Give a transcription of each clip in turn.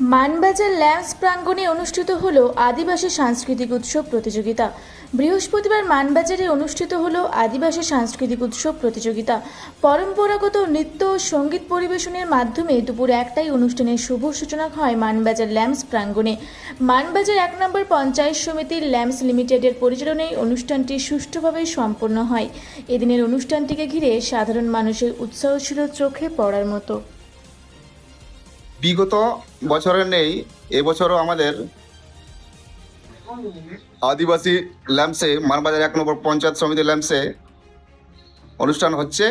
Manbazar lamps প্রাঙ্গণে অনুষ্ঠিত হল আদিবাসী সাংস্কৃতিক উৎসব প্রতিযোগিতা। বৃহস্পতিবার মানবাজারে অনুষ্ঠিত হল আদিবাসী সাংস্কৃতিক উৎসব প্রতিযোগিতা। পরম্পরাগত নৃত্য ও সংগীত পরিবেশনের মাধ্যমে দুপুর একটাই অনুষ্ঠানের শুভ সূচনা হয় মানবাজার ল্যাম্পস প্রাঙ্গণে। মানবাজার এক নম্বর পঞ্চায়েত সমিতির ল্যাম্পস লিমিটেডের পরিচালনায় অনুষ্ঠানটি সুষ্ঠুভাবে সম্পন্ন হয়। এদিনের অনুষ্ঠানটিকে ঘিরে সাধারণ মানুষের উৎসাহ ছিল চোখে পড়ার মতো। বিগত বছরের নেই, এবছরও আমাদের আদিবাসী ল্যাম্পসে, মানবাজার এক নম্বর পঞ্চায়েত সমিতি ল্যাম্পসে অনুষ্ঠান হচ্ছে।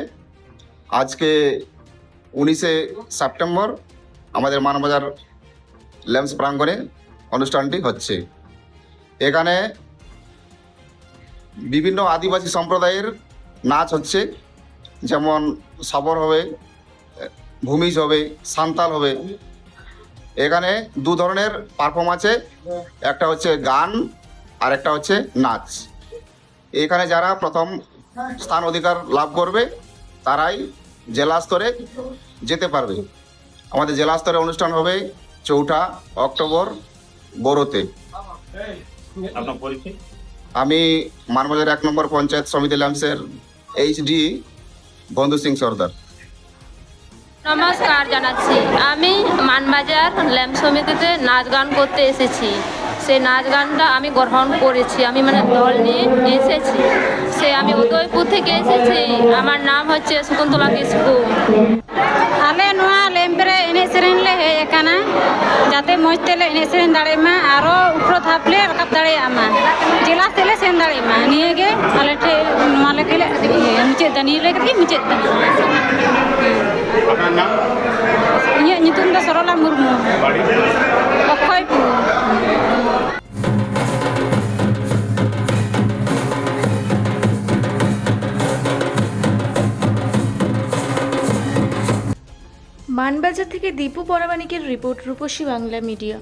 আজকে উনিশে সেপ্টেম্বর আমাদের মানবাজার ল্যাম্পস প্রাঙ্গণে অনুষ্ঠানটি হচ্ছে। এখানে বিভিন্ন আদিবাসী সম্প্রদায়ের নাচ হচ্ছে, যেমন সাবর হবে ভূমিজ হবে সান্তাল হবে। এখানে দু ধরনের পারফর্ম আছে। একটা হচ্ছে গান আর একটা হচ্ছে নাচ। এখানে যারা প্রথম স্থান অধিকার লাভ করবে তারাই জেলা স্তরে যেতে পারবে। আমাদের জেলা স্তরে অনুষ্ঠান হবে চৌঠা অক্টোবর পরিচয়? আমি মানবাজার এক নম্বর পঞ্চায়েত সমিতি ল্যাম্পসের এইচডি বন্ধু সিং সর্দার। নমস্কার জানাচ্ছি। আমি মানবাজার ল্যাম সমিতিতে নাচ গান করতে এসেছি। সেই নাচ গানটা আমি গ্রহণ করেছি। আমি মানে দল নিয়ে এসেছি। সে আমি উদয়পুর থেকে এসেছি। আমার নাম হচ্ছে শকুন্তলা কিসকু আলে নোয়া ল্যাম্পরে এনে সেরেনলে হে একানা যাতে মজ তেলে এনে সেরেন দাঁড়াইমা আরও উপর থাপলে রাকাব দাঁড়াইমা জেলা তেলে সেন দাঁড়াইমা নিয়ে গে আলে ঠে নোয়া লেখে মুচেদ দানি লেগে মুচেদ ᱞᱮ ᱤᱭᱟᱹ ᱢᱩᱪᱟᱹᱫ ᱮᱫᱟ ᱱᱤᱭᱟᱹ ᱞᱮᱠᱟ ᱜᱮ ᱢᱩᱪᱟᱹᱫ ᱮᱫᱟ আপনার নাম ᱤᱧᱟᱹᱜ ᱧᱩᱛᱩᱢ ᱫᱚ ᱥᱚᱨᱚᱞᱟ ᱢᱩᱨᱢᱩ বাড়ি অক্ষয়পুর মানবাজার থেকে দীপু পরামানিকের রিপোর্ট রূপসী বাংলা মিডিয়া